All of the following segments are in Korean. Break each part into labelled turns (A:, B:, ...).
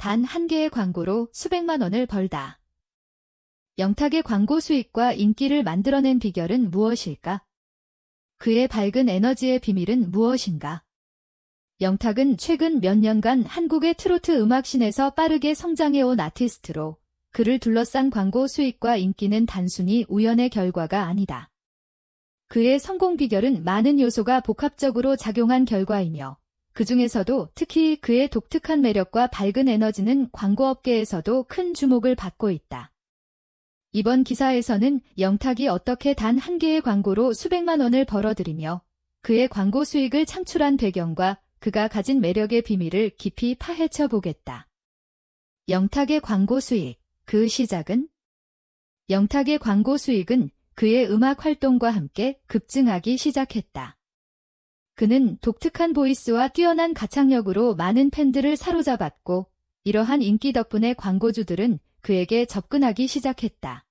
A: 단 한 개의 광고로 수백만 원을 벌다. 영탁의 광고 수익과 인기를 만들어낸 비결은 무엇일까? 그의 밝은 에너지의 비밀은 무엇인가? 영탁은 최근 몇 년간 한국의 트로트 음악신에서 빠르게 성장해온 아티스트로 그를 둘러싼 광고 수익과 인기는 단순히 우연의 결과가 아니다. 그의 성공 비결은 많은 요소가 복합적으로 작용한 결과이며 그 중에서도 특히 그의 독특한 매력과 밝은 에너지는 광고업계에서도 큰 주목을 받고 있다. 이번 기사에서는 영탁이 어떻게 단 한 개의 광고로 수백만 원을 벌어들이며 그의 광고 수익을 창출한 배경과 그가 가진 매력의 비밀을 깊이 파헤쳐 보겠다. 영탁의 광고 수익, 그 시작은? 영탁의 광고 수익은 그의 음악 활동과 함께 급증하기 시작했다. 그는 독특한 보이스와 뛰어난 가창력으로 많은 팬들을 사로잡았고 이러한 인기 덕분에 광고주들은 그에게 접근하기 시작했다.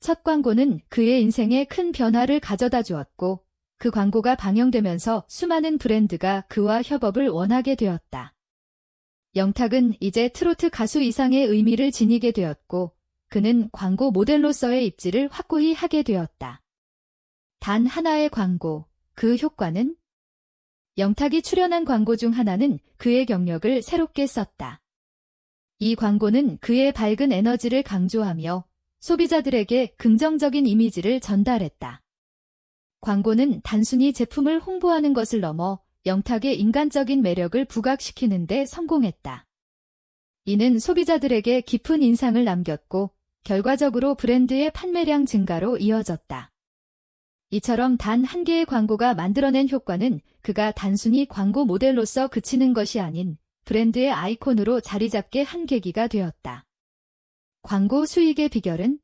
A: 첫 광고는 그의 인생에 큰 변화를 가져다 주었고 그 광고가 방영되면서 수많은 브랜드가 그와 협업을 원하게 되었다. 영탁은 이제 트로트 가수 이상의 의미를 지니게 되었고 그는 광고 모델로서의 입지를 확고히 하게 되었다. 단 하나의 광고, 그 효과는? 영탁이 출연한 광고 중 하나는 그의 경력을 새롭게 썼다. 이 광고는 그의 밝은 에너지를 강조하며 소비자들에게 긍정적인 이미지를 전달했다. 광고는 단순히 제품을 홍보하는 것을 넘어 영탁의 인간적인 매력을 부각시키는 데 성공했다. 이는 소비자들에게 깊은 인상을 남겼고 결과적으로 브랜드의 판매량 증가로 이어졌다. 이처럼 단 한 개의 광고가 만들어낸 효과는 그가 단순히 광고 모델로서 그치는 것이 아닌 브랜드의 아이콘으로 자리 잡게 한 계기가 되었다. 광고 수익의 비결은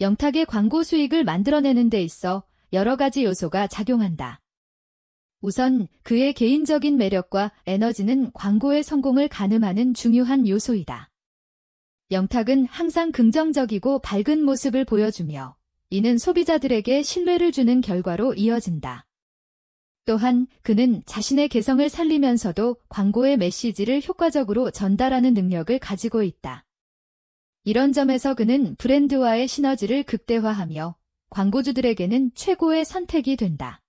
A: 영탁의 광고 수익을 만들어내는 데 있어 여러 가지 요소가 작용한다. 우선 그의 개인적인 매력과 에너지는 광고의 성공을 가늠하는 중요한 요소이다. 영탁은 항상 긍정적이고 밝은 모습을 보여주며 이는 소비자들에게 신뢰를 주는 결과로 이어진다. 또한 그는 자신의 개성을 살리면서도 광고의 메시지를 효과적으로 전달하는 능력을 가지고 있다. 이런 점에서 그는 브랜드와의 시너지를 극대화하며 광고주들에게는 최고의 선택이 된다.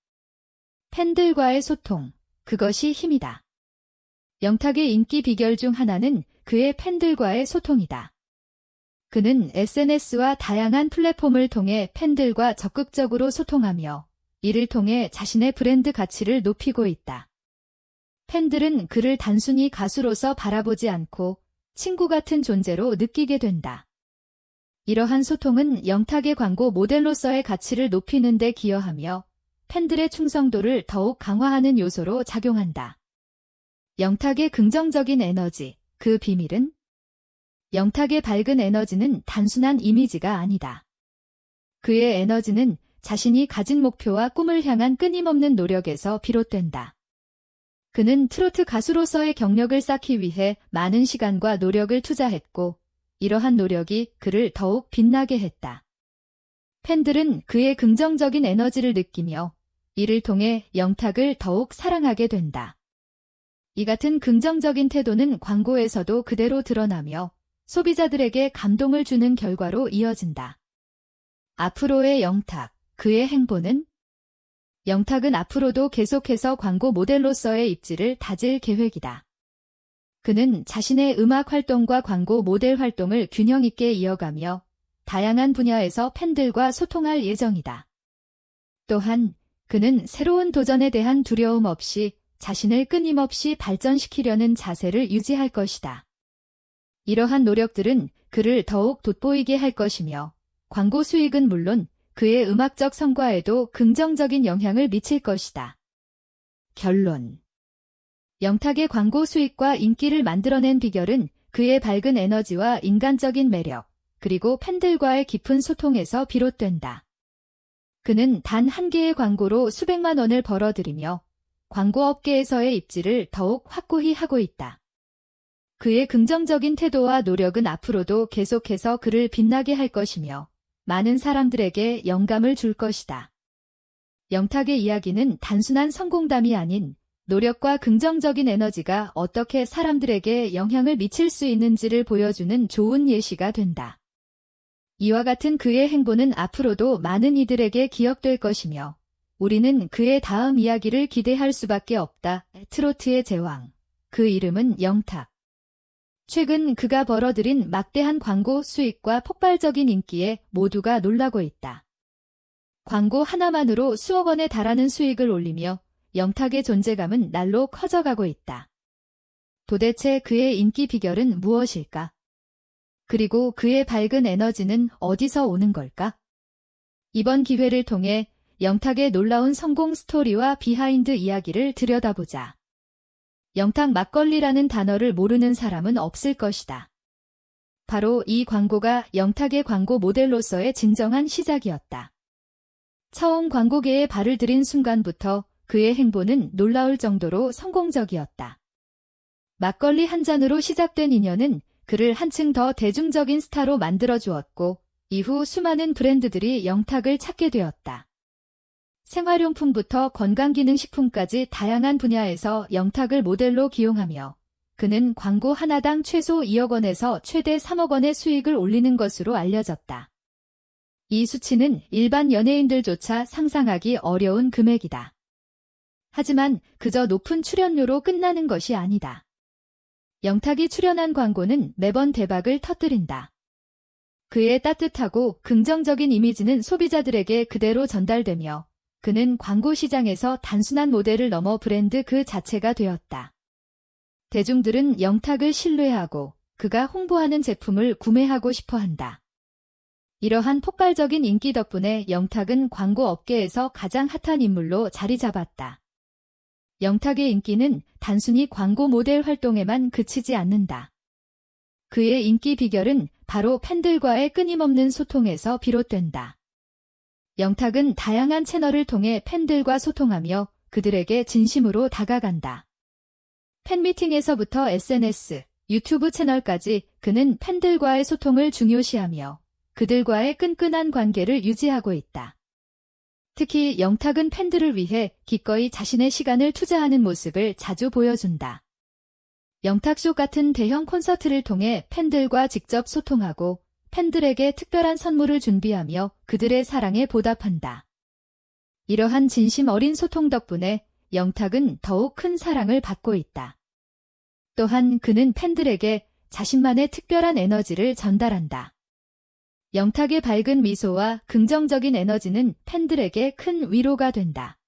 A: 팬들과의 소통, 그것이 힘이다. 영탁의 인기 비결 중 하나는 그의 팬들과의 소통이다. 그는 SNS와 다양한 플랫폼을 통해 팬들과 적극적으로 소통하며 이를 통해 자신의 브랜드 가치를 높이고 있다. 팬들은 그를 단순히 가수로서 바라보지 않고 친구 같은 존재로 느끼게 된다. 이러한 소통은 영탁의 광고 모델로서의 가치를 높이는 데 기여하며 팬들의 충성도를 더욱 강화하는 요소로 작용한다. 영탁의 긍정적인 에너지, 그 비밀은? 영탁의 밝은 에너지는 단순한 이미지가 아니다. 그의 에너지는 자신이 가진 목표와 꿈을 향한 끊임없는 노력에서 비롯된다. 그는 트로트 가수로서의 경력을 쌓기 위해 많은 시간과 노력을 투자했고 이러한 노력이 그를 더욱 빛나게 했다. 팬들은 그의 긍정적인 에너지를 느끼며 이를 통해 영탁을 더욱 사랑하게 된다. 이 같은 긍정적인 태도는 광고에서도 그대로 드러나며 소비자들에게 감동을 주는 결과로 이어진다. 앞으로의 영탁, 그의 행보는 영탁은 앞으로도 계속해서 광고 모델로서의 입지를 다질 계획이다. 그는 자신의 음악 활동과 광고 모델 활동을 균형 있게 이어가며 다양한 분야에서 팬들과 소통할 예정이다. 또한 그는 새로운 도전에 대한 두려움 없이 자신을 끊임없이 발전시키려는 자세를 유지할 것이다. 이러한 노력들은 그를 더욱 돋보이게 할 것이며 광고 수익은 물론 그의 음악적 성과에도 긍정적인 영향을 미칠 것이다. 결론 영탁의 광고 수익과 인기를 만들어낸 비결은 그의 밝은 에너지와 인간적인 매력, 그리고 팬들과의 깊은 소통에서 비롯된다. 그는 단 한 개의 광고로 수백만 원을 벌어들이며 광고업계에서의 입지를 더욱 확고히 하고 있다. 그의 긍정적인 태도와 노력은 앞으로도 계속해서 그를 빛나게 할 것이며 많은 사람들에게 영감을 줄 것이다. 영탁의 이야기는 단순한 성공담이 아닌 노력과 긍정적인 에너지가 어떻게 사람들에게 영향을 미칠 수 있는지를 보여주는 좋은 예시가 된다. 이와 같은 그의 행보는 앞으로도 많은 이들에게 기억될 것이며 우리는 그의 다음 이야기를 기대할 수밖에 없다. 트로트의 제왕. 그 이름은 영탁. 최근 그가 벌어들인 막대한 광고 수익과 폭발적인 인기에 모두가 놀라고 있다. 광고 하나만으로 수억 원에 달하는 수익을 올리며 영탁의 존재감은 날로 커져가고 있다. 도대체 그의 인기 비결은 무엇일까? 그리고 그의 밝은 에너지는 어디서 오는 걸까? 이번 기회를 통해 영탁의 놀라운 성공 스토리와 비하인드 이야기를 들여다보자. 영탁 막걸리라는 단어를 모르는 사람은 없을 것이다. 바로 이 광고가 영탁의 광고 모델로서의 진정한 시작이었다. 처음 광고계에 발을 들인 순간부터 그의 행보는 놀라울 정도로 성공적이었다. 막걸리 한 잔으로 시작된 인연은 그를 한층 더 대중적인 스타로 만들어 주었고, 이후 수많은 브랜드들이 영탁을 찾게 되었다. 생활용품부터 건강기능식품까지 다양한 분야에서 영탁을 모델로 기용하며 그는 광고 하나당 최소 2억 원에서 최대 3억 원의 수익을 올리는 것으로 알려졌다. 이 수치는 일반 연예인들조차 상상하기 어려운 금액이다. 하지만 그저 높은 출연료로 끝나는 것이 아니다. 영탁이 출연한 광고는 매번 대박을 터뜨린다. 그의 따뜻하고 긍정적인 이미지는 소비자들에게 그대로 전달되며 그는 광고 시장에서 단순한 모델을 넘어 브랜드 그 자체가 되었다. 대중들은 영탁을 신뢰하고 그가 홍보하는 제품을 구매하고 싶어 한다. 이러한 폭발적인 인기 덕분에 영탁은 광고 업계에서 가장 핫한 인물로 자리 잡았다. 영탁의 인기는 단순히 광고 모델 활동에만 그치지 않는다. 그의 인기 비결은 바로 팬들과의 끊임없는 소통에서 비롯된다. 영탁은 다양한 채널을 통해 팬들과 소통하며 그들에게 진심으로 다가간다. 팬미팅에서부터 SNS, 유튜브 채널까지 그는 팬들과의 소통을 중요시하며 그들과의 끈끈한 관계를 유지하고 있다. 특히 영탁은 팬들을 위해 기꺼이 자신의 시간을 투자하는 모습을 자주 보여준다. 영탁쇼 같은 대형 콘서트를 통해 팬들과 직접 소통하고 팬들에게 특별한 선물을 준비하며 그들의 사랑에 보답한다. 이러한 진심 어린 소통 덕분에 영탁은 더욱 큰 사랑을 받고 있다. 또한 그는 팬들에게 자신만의 특별한 에너지를 전달한다. 영탁의 밝은 미소와 긍정적인 에너지는 팬들에게 큰 위로가 된다.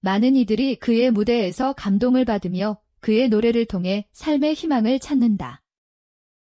A: 많은 이들이 그의 무대에서 감동을 받으며 그의 노래를 통해 삶의 희망을 찾는다.